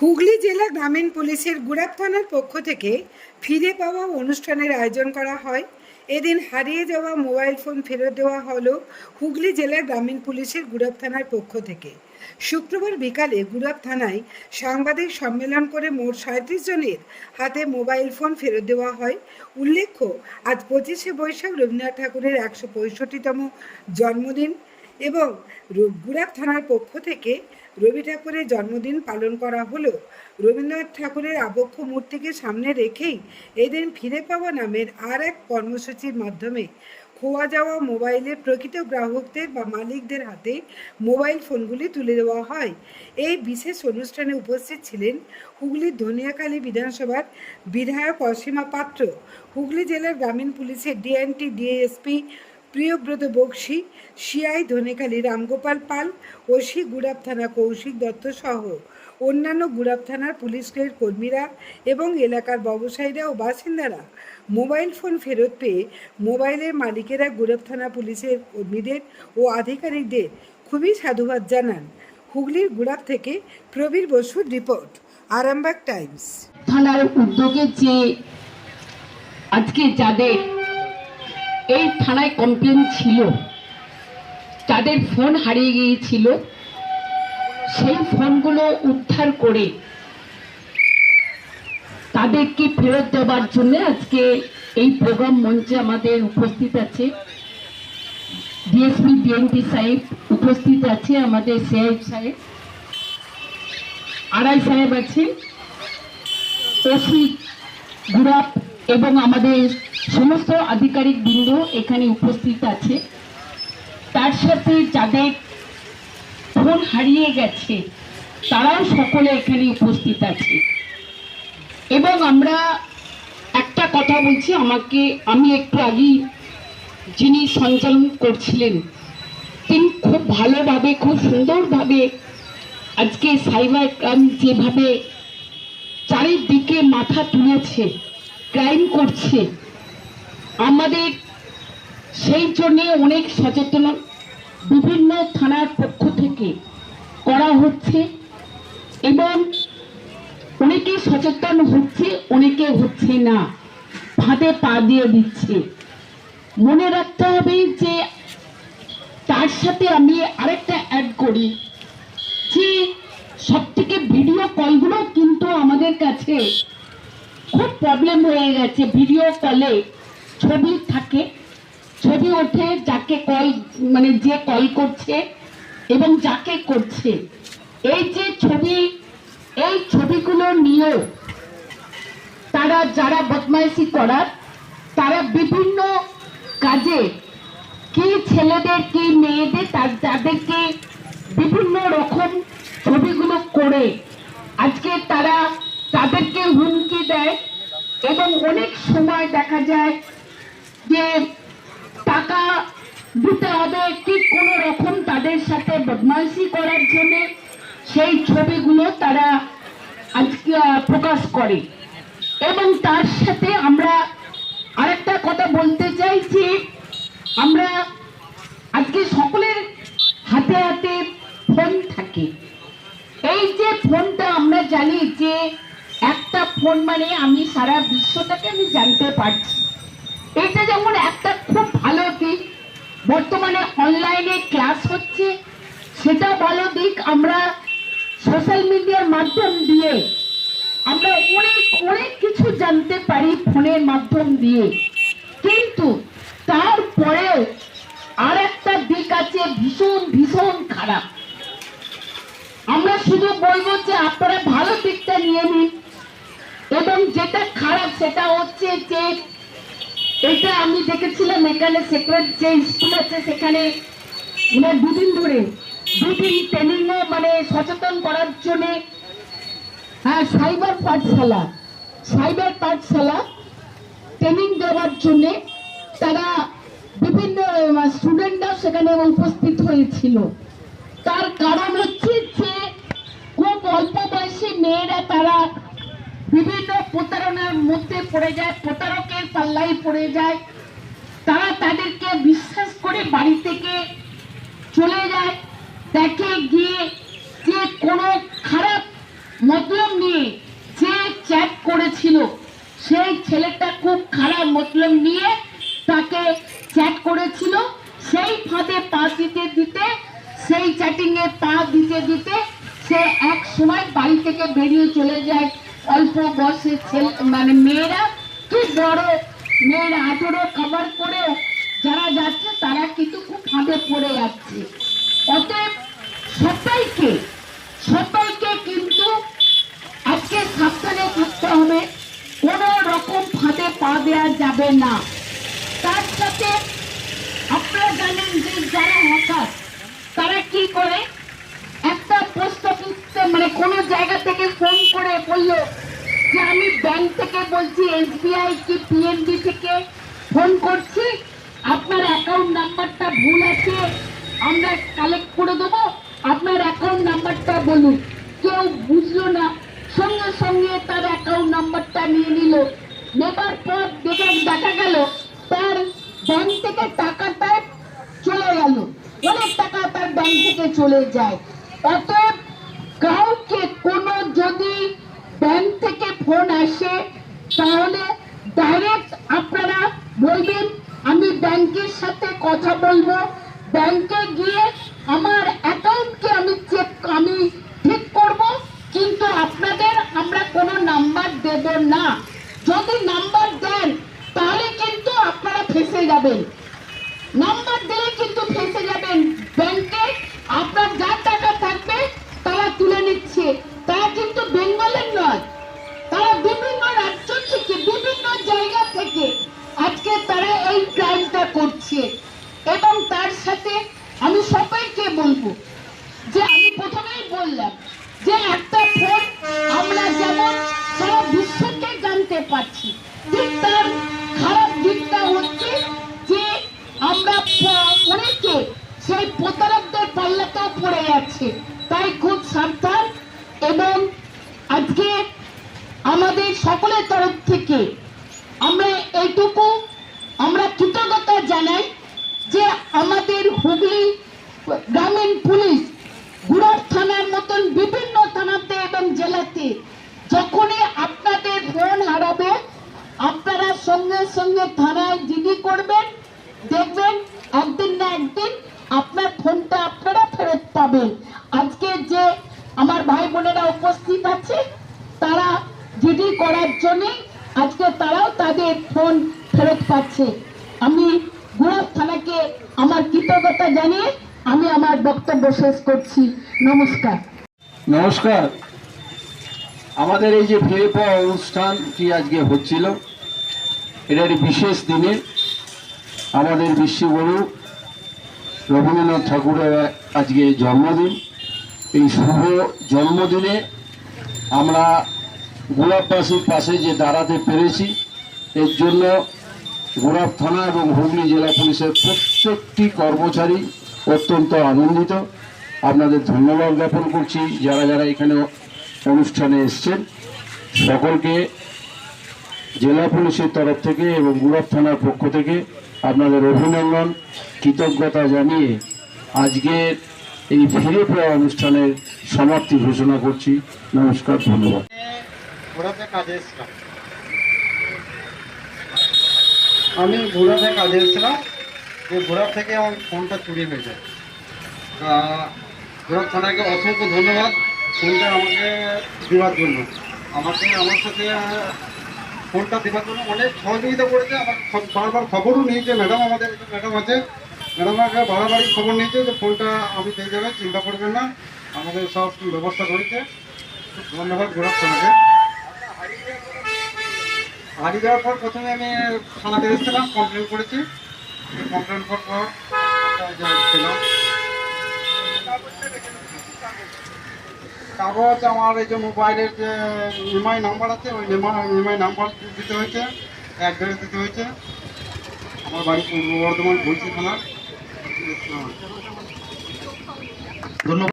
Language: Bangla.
হুগলি জেলা গ্রামীণ পুলিশের গুড়াপ থানার পক্ষ থেকে ফিরে পাওয়া অনুষ্ঠানের আয়োজন করা হয়। এদিন হারিয়ে যাওয়া মোবাইল ফোন ফেরত দেওয়া হলো হুগলি জেলা গ্রামীণ পুলিশের গুড়াপ থানার পক্ষ থেকে। শুক্রবার বিকালে গুড়াপ থানায় সাংবাদিক সম্মেলন করে মোট সাঁত্রিশ জনের হাতে মোবাইল ফোন ফেরত দেওয়া হয়। উল্লেখ্য, আজ পঁচিশে বৈশাখ রবীন্দ্রনাথ ঠাকুরের একশো পঁয়ষট্টিতম জন্মদিন এবং গুড়াপ থানার পক্ষ থেকে রবি ঠাকুরের জন্মদিন পালন করা হলো। রবীন্দ্রনাথ ঠাকুরের আবক্ষ মূর্তিকে সামনে রেখেই এদিন ফিরে পাওয়া নামের আর এক কর্মসূচির মাধ্যমে খোয়া যাওয়া মোবাইলের প্রকৃত গ্রাহকদের বা মালিকদের হাতে মোবাইল ফোনগুলি তুলে দেওয়া হয়। এই বিশেষ অনুষ্ঠানে উপস্থিত ছিলেন হুগলির ধনিয়াখালী বিধানসভার বিধায়ক অসীমা পাত্র, হুগলি জেলার গ্রামীণ পুলিশের DNT, DSP Priyabrata Bakshi CI Dhanekhali, Ramgopal Pal, OC Gurap থানা কৌশিক দত্ত সহ অন্যান্য গুড়াব থানার পুলিশের কর্মীরা এবং এলাকার ব্যবসায়ীরা ও বাসিন্দারা মোবাইল ফোন ফেরত পেয়ে মোবাইলের মালিকেরা গুড়াব থানা পুলিশের কর্মীদের ও আধিকারিকদের খুবই সাধুবাদ জানান। হুগলির গুড়াপ থেকে প্রবীর বসুর রিপোর্ট, আরামবাগ টাইমস। থানার উদ্যোগে যে আজকে যাদের এই থানায় কমপ্লেন ছিল। তাদের ফোন হারিয়ে গিয়েছিল। সেই ফোনগুলো উদ্ধার করে তাদেরকে ফেরত দেওয়ার জন্য আজকে এই প্রোগ্রাম মঞ্চে আমাদের উপস্থিত আছে। ডিএসপি বিএনপি সাহেব উপস্থিত আছে, আমাদের সাহেব। সাহেব আড়াই সাহেব আছে ওসি গুরাপ এবং আমাদের সমস্ত আধিকারিক বৃন্দ এখানে উপস্থিত আছে। তার সাথে যাদের ফোন হারিয়ে গেছে, তারাও সকলে এখানে উপস্থিত আছে। এবং আমরা একটা কথা বলছি, আমাকে, আমি একটু আগেই যিনি সঞ্চালন করছিলেন, তিনি খুব ভালোভাবে, খুব সুন্দরভাবে আজকে সাইবার ক্রাইম যেভাবে চারিদিকে মাথা তুলেছে, ক্রাইম করছে আমাদের সেই জন্যে অনেক সচেতন বিভিন্ন থানার পক্ষ থেকে করা হচ্ছে এবং অনেকে সচেতন হচ্ছে, অনেকে হচ্ছে না। ফাঁদে পা দিয়ে দিচ্ছে। মনে রাখতে হবে যে তার সাথে আমি আরেকটা অ্যাড করি যে সব থেকে ভিডিও কলগুলো কিন্তু আমাদের কাছে খুব প্রবলেম হয়ে গেছে ভিডিও কলে ছবি থাকে, ছবি ওঠে যাকে কল মানে যে কল করছে এবং যাকে করছে। এই যে ছবি, এই ছবিগুলো নিয়েও তারা যারা বদমাইশি করার, তারা বিভিন্ন কাজে কি ছেলেদের, কি মেয়েদের, তার যাদেরকে বিভিন্ন রকম ছবিগুলো করে আজকে তারা তাদেরকে হুমকি দেয় এবং অনেক সময় দেখা যায় যে টাকা দিতে হবে কি কোনো রকম তাদের সাথে বদমাইশি করার জন্য সেই ছবিগুলো তারা আজকে প্রকাশ করে। এবং তার সাথে আমরা আরেকটা কথা বলতে চাই যে আমরা আজকে সকলের হাতে হাতে ফোন থাকে। এই যে ফোনটা আমরা জানি যে একটা ফোন মানে আমি সারা বিশ্বটাকে আমি জানতে পারছি। এটা যেমন একটা খুব ভালো দিক, বর্তমানে অনলাইনে ক্লাস হচ্ছে, সেটা ভালো দিক আমরা সোশ্যাল মিডিয়ার মাধ্যম দিয়ে, আমরা অনেক অনেক কিছু জানতে পারি ফোনের মাধ্যম দিয়ে। কিন্তু তারপরেও আর একটা দিক আছে ভীষণ ভীষণ খারাপ। আমরা শুধু বলব যে আপনারা ভালো দিকটা নিয়ে নিন, এবং যেটা খারাপ সেটা হচ্ছে যে এটা আমি দেখেছিলাম এখানে সেক্রেট যে স্কুল আছে সেখানে মানে দুদিন ধরে, দুদিন ট্রেনিংও মানে সচেতন করার জন্যে হ্যাঁ সাইবার পাঠশালা সাইবার পাঠশালা ট্রেনিং দেওয়ার জন্যে তারা বিভিন্ন স্টুডেন্টরা সেখানে উপস্থিত হয়েছিল। তার কারণ হচ্ছে যে খুব অল্প বয়সী মেয়েরা তারা বিভিন্ন প্রতারণার মধ্যে পড়ে যায়, প্রতারকের পাল্লাই পড়ে যায়। তারা তাদেরকে বিশ্বাস করে বাড়ি থেকে চলে যায়। দেখে গিয়ে যে কোনো খারাপ মতলব নিয়ে যে চ্যাট করেছিল, সেই ছেলেটা খুব খারাপ মতলব নিয়ে তাকে চ্যাট করেছিল। সেই ফাঁদে পা দিতে দিতে, সেই চ্যাটিংয়ে পা দিতে দিতে সে এক সময় বাড়ি থেকে বেরিয়ে চলে যায়। অল্প বয়সের ছেলে মানে মেয়েরা কি বড় মেয়েরা, আঠেরো কভার করেও যারা যাচ্ছে, তারা কিন্তু খুব ফাঁদে পড়ে যাচ্ছে। অতএব সবাইকে সবাইকে কিন্তু আজকে সাবধানে থাকতে হবে। কোন রকম ফাঁদে পা দেওয়া যাবে না। তার সাথে আপনারা জানেন যে যারা হ্যাকার তারা কি করে? মানে কোনো জায়গা থেকে ফোন করে বলল যে আমি ব্যাংক থেকে বলছি এসবিআই কি পিএনবি থেকে ফোন করছি? আপনার অ্যাকাউন্ট নাম্বারটা ভুল আছে, আমরা কালেক্ট করে দেবো। আপনার অ্যাকাউন্ট নাম্বারটা বলুন। কেউ বুঝলো না। সঙ্গে সঙ্গে তার অ্যাকাউন্ট নাম্বারটা নিয়ে নিল। নেবার পর দেখা দেখা গেল, তার ব্যাংক থেকে টাকাটা চলে গেল। অনেক টাকা তার ব্যাংক থেকে চলে যায়। অতএব কাউকে কোনো যদি ব্যাংক থেকে ফোন আসে, তাহলে ডাইরেক্ট আপনারা বলবেন, আমি ব্যাংকের সাথে কথা বলব। ব্যাংকে গিয়ে আমার অ্যাকাউন্টকে আমি চেক আমি ঠিক করব। কিন্তু আপনাদের আমরা কোনো নাম্বার দেব না। যদি নাম্বার দেন, তাহলে কিন্তু আপনারা ফেসে যাবেন। নাম্বার দিলে কিন্তু ফেসে যাবেন। ব্যাংকে যাচ্ছে। তাই খুব সাবধান এবং আজকে আমাদের সকলের তরফ থেকে আমরা এইটুকু আমরা কৃতজ্ঞতা জানাই যে আমাদের হুগলি গ্রামীণ পুলিশ গুড়ার থানার মতন বিভিন্ন থানাতে এবং জেলাতে যখনই আপনাদের ফোন হারাবে, আপনারা সঙ্গে সঙ্গে থানায় জিডি করবেন, দেখবেন একদিন না একদিন আপনার ফোনটা আপনারা ফেরত পাবেন। আজকে যে আমার ভাই বোনেরা উপস্থিত আছে, তারা জিডি করার জন্য আজকে তারাও তাদের ফোন ফেরত পাচ্ছে। আমি গুড়াব থানাকে আমার কৃতজ্ঞতা জানিয়ে আমি আমার বক্তব্য শেষ করছি। নমস্কার। নমস্কার। আমাদের এই যে ফিরে পাওয়া অনুষ্ঠানটি আজকে হচ্ছিল এটা একটি বিশেষ দিনে আমাদের বিশ্বগুরু রবীন্দ্রনাথ ঠাকুরের আজকে জন্মদিন। এই শুভ জন্মদিনে আমরা গোলাপবাসীর পাশে যে দাঁড়াতে পেরেছি, এর জন্য গোলাপ থানা এবং হুগলি জেলা পুলিশের প্রত্যেকটি কর্মচারী অত্যন্ত আনন্দিত। আপনাদের ধন্যবাদ জ্ঞাপন করছি যারা যারা এখানে অনুষ্ঠানে এসছেন। সকলকে জেলা পুলিশের তরফ থেকে এবং গোলাপ থানার পক্ষ থেকে আপনাদের অভিনন্দন, কৃতজ্ঞতা জানিয়ে আজকের এই ফিরে পাওয়া অনুষ্ঠানের সমাপ্তি ঘোষণা করছি। নমস্কার, ধন্যবাদ। আমি ঘোড়াতে কাজে এসেছিলাম, যে ঘোড়া থেকে আমার ফোনটা চুরি হয়ে যায়। ঘোড়া থানাকে অসংখ্য ধন্যবাদ, ফোনটা আমাকে দেওয়ার জন্য। আমাকে, আমার সাথে ফোনটা দেওয়ার জন্য অনেক সহযোগিতা করেছে। আমার বারবার খবরও নিয়েছে, ম্যাডাম আমাদের ম্যাডাম আছে। ম্যাডাম আমাকে বারবারই খবর নিয়েছে যে ফোনটা আমি পেয়ে যাবেন চিন্তা করবেন না, আমাদের সব ব্যবস্থা করেছে। ধন্যবাদ ঘোড়া থানাকে হারিয়ে যাওয়ার পর প্রথমে আমি থানাতে এসেছিলাম কমপ্লেন করেছি। কমপ্লেন করার পর ছিলাম কাগজ আমার এই যে মোবাইলের যে ইএমআই নাম্বার আছে, ওই ইএমআই নাম্বার দিতে হয়েছে, অ্যাড্রেস দিতে হয়েছে। আমার বাড়ি পূর্ব বর্ধমান, বলছি থানা ধন্যবাদ।